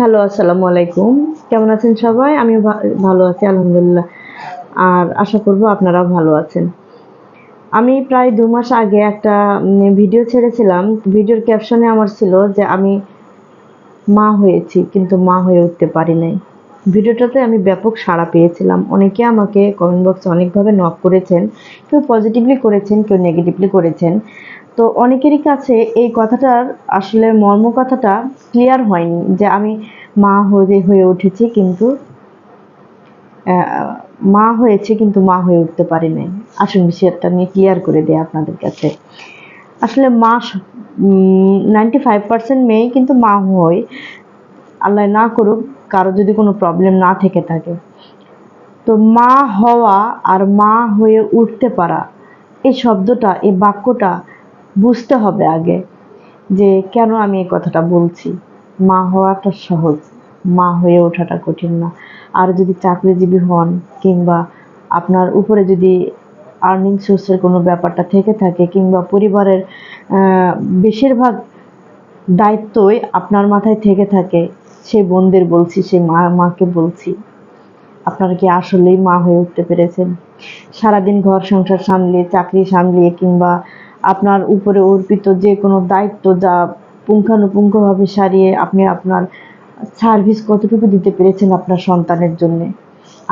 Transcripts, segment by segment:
Hello আসসালামু আলাইকুম কেমন আছেন সবাই? আমি ভালো আছি, আলহামদুলিল্লাহ। আর আশা করব আপনারাও ভালো আছেন। আমি প্রায় দু মাস আগে একটা ভিডিও ছেড়েছিলাম। ভিডিওর ক্যাপশনে আমার ছিল যে, আমি মা হয়েছি, কিন্তু মা হয়ে উঠতে পারি নাই। ভিডিওটাতে আমি ব্যাপক সাড়া পেয়েছিলাম। অনেকে আমাকে কমেন্ট বক্সে অনেকভাবে নক করেছেন। কেউ পজিটিভলি করেছেন, কেউ নেগেটিভলি করেছেন। তো অনেকেরই কাছে এই কথাটার আসলে মর্ম কথাটা ক্লিয়ার হয়নি যে আমি মা হয়ে হয়ে উঠেছি কিন্তু মা হয়েছে কিন্তু মা হয়ে উঠতে পারি নাই আসুন বিষয়টা আমি ক্লিয়ার করে দিই আপনাদের কাছে। আসলে মা নাইনটি ফাইভ পার্সেন্ট মেয়ে কিন্তু মা হয়। আল্লাহ না করুক, কারও যদি কোনো প্রবলেম না থেকে থাকে। তো মা হওয়া আর মা হয়ে উঠতে পারা, এই শব্দটা, এই বাক্যটা বুঝতে হবে আগে যে কেন আমি এই কথাটা বলছি। মা হওয়াটা সহজ, মা হয়ে ওঠাটা কঠিন না। আর যদি চাকরিজীবী হন কিংবা আপনার উপরে যদি আর্নিং সোর্সের কোনো ব্যাপারটা থেকে থাকে কিংবা পরিবারের বেশিরভাগ দায়িত্বই আপনার মাথায় থেকে থাকে সেই বোনদের বলছি সেই মা, মাকে বলছি। আপনারা কি আসলেই মা হয়ে উঠতে পেরেছেন? সারাদিন ঘর সংসার সামলিয়ে, চাকরি সামলিয়ে কিংবা আপনার উপরে অর্পিত যে কোনো দায়িত্ব যা পুঙ্খানুপুঙ্খভাবে সারিয়ে আপনি আপনার সার্ভিস কতটুকু দিতে পেরেছেন আপনার সন্তানের জন্য।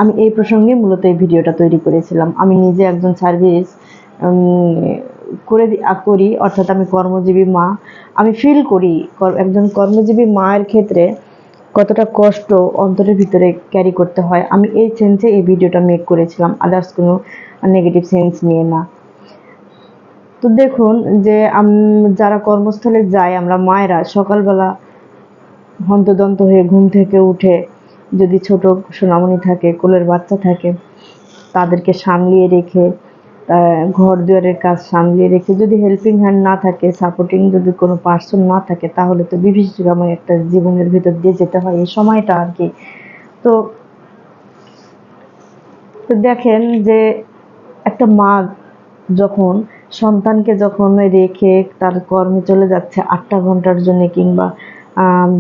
আমি এই প্রসঙ্গে মূলত এই ভিডিওটা তৈরি করেছিলাম। আমি নিজে একজন সার্ভিস করে করি, অর্থাৎ আমি কর্মজীবী মা। আমি ফিল করি একজন কর্মজীবী মায়ের ক্ষেত্রে কতটা কষ্ট অন্তরের ভিতরে ক্যারি করতে হয়। আমি এই সেন্সে এই ভিডিওটা মেক করেছিলাম। আদার্স কোনো নেগেটিভ সেন্স নিয়ে না। তো দেখুন যে যারা কর্মস্থলে যায়, আমরা মায়েরা সকালবেলা হন্তদন্ত হয়ে ঘুম থেকে উঠে যদি ছোট সোনামণি থাকে, কোলের বাচ্চা থাকে, তাদেরকে সামলিয়ে রেখে ঘর দুয়ারের কাজ সামলিয়ে রেখে যদি হেল্পিং হ্যান্ড না থাকে সাপোর্টিং যদি কোনো পার্সন না থাকে, তাহলে তো বিভীষিকাময় একটা জীবনের ভিতর দিয়ে যেতে হয়, এই সময়টা আর কি। তো তো দেখেন যে একটা মা যখন সন্তানকে যখন রেখে তার কর্মে চলে যাচ্ছে আটটা ঘণ্টার জন্য কিংবা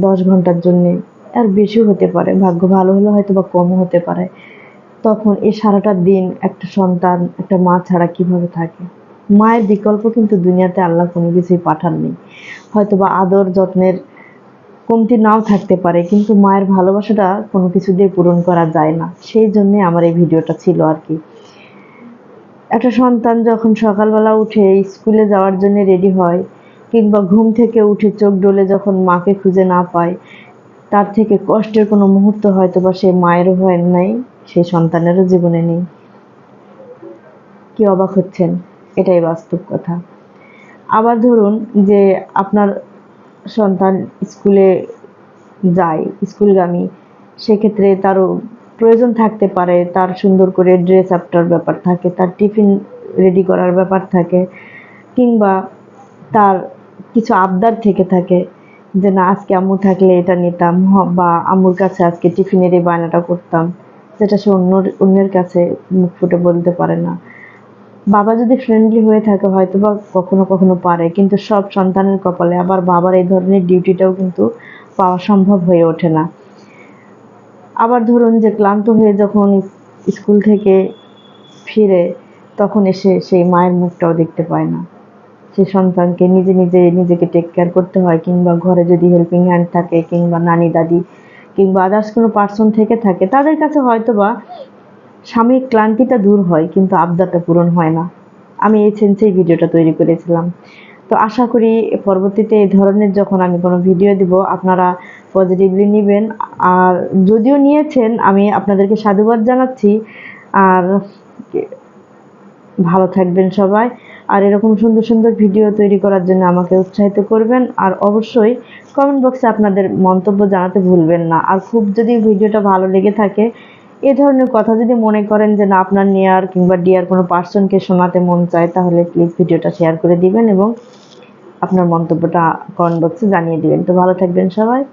দশ ঘণ্টার জন্যে আর বেশিও হতে পারে, ভাগ্য ভালো হলে হয়তো বা কমও হতে পারে। তখন এই সারাটা দিন একটা সন্তান, একটা মা ছাড়া কীভাবে থাকে? মায়ের বিকল্প কিন্তু দুনিয়াতে আল্লাহ কোনো কিছুই পাঠাননি। হয়তো বা আদর যত্নের কমতি নাও থাকতে পারে, কিন্তু মায়ের ভালোবাসাটা কোনো কিছু দিয়ে পূরণ করা যায় না। সেই জন্যে আমার এই ভিডিওটা ছিল আর কি। একটা সন্তান যখন সকালবেলা উঠে স্কুলে যাওয়ার জন্য রেডি হয়, কিংবা ঘুম থেকে উঠে চোখ ডলে যখন মাকে খুঁজে না পায়, তার থেকে কষ্টের কোনো মুহূর্ত হয়তো বা সে মায়েরও হয় নাই, সে সন্তানেরও জীবনে নেই। কি অবাক হচ্ছেন? এটাই বাস্তব কথা। আবার ধরুন যে আপনার সন্তান স্কুলে যায়, স্কুলগামী, সেক্ষেত্রে তারও প্রয়োজন থাকতে পারে, তার সুন্দর করে ড্রেস আপটার ব্যাপার থাকে, তার টিফিন রেডি করার ব্যাপার থাকে, কিংবা তার কিছু আবদার থেকে থাকে, যে না, আজকে আম্মু থাকলে এটা নিতাম বা আম্মুর কাছে আজকে টিফিনের এই বায়নাটা করতাম যেটা সে অন্য অন্যের কাছে মুখ ফুটে বলতে পারে না। বাবা যদি ফ্রেন্ডলি হয়ে থাকে হয়তো বা কখনো কখনো পারে, কিন্তু সব সন্তানের কপালে আবার বাবার এই ধরনের ডিউটিটাও কিন্তু পাওয়া সম্ভব হয়ে ওঠে না। আবার ধরুন যে ক্লান্ত হয়ে যখন স্কুল থেকে ফিরে, তখন এসে সেই মায়ের মুখটাও দেখতে পায় না। সে সন্তানকে নিজে নিজে নিজেকে টেক কেয়ার করতে হয়, কিংবা ঘরে যদি হেল্পিং হ্যান্ড থাকে, কিংবা নানি, দাদি, কিংবা আদার্স কোনো পার্সন থেকে থাকে, তাদের কাছে হয়তো বা স্বামীর ক্লান্তিটা দূর হয়, কিন্তু আবদারটা পূরণ হয় না। আমি এই সেন্সেই ভিডিওটা তৈরি করেছিলাম। তো আশা করি পরবর্তীতে এই ধরনের যখন আমি কোনো ভিডিও দিব, আপনারা পজিটিভলি নেবেন। আর যদিও নিয়েছেন, আমি আপনাদেরকে সাধুবাদ জানাচ্ছি। আর ভালো থাকবেন সবাই। আর এরকম সুন্দর সুন্দর ভিডিও তৈরি করার জন্য আমাকে উৎসাহিত করবেন। আর অবশ্যই কমেন্ট বক্সে আপনাদের মন্তব্য জানাতে ভুলবেন না। আর খুব যদি ভিডিওটা ভালো লেগে থাকে, এ ধরনের কথা যদি মনে করেন যে, না, আপনার নেয়ার কিংবা ডিয়ার কোনো পার্সনকে শোনাতে মন চায়, তাহলে প্লিজ ভিডিওটা শেয়ার করে দিবেন এবং আপনার মন্তব্যটা কমেন্ট বক্সে জানিয়ে দিবেন। তো ভালো থাকবেন সবাই।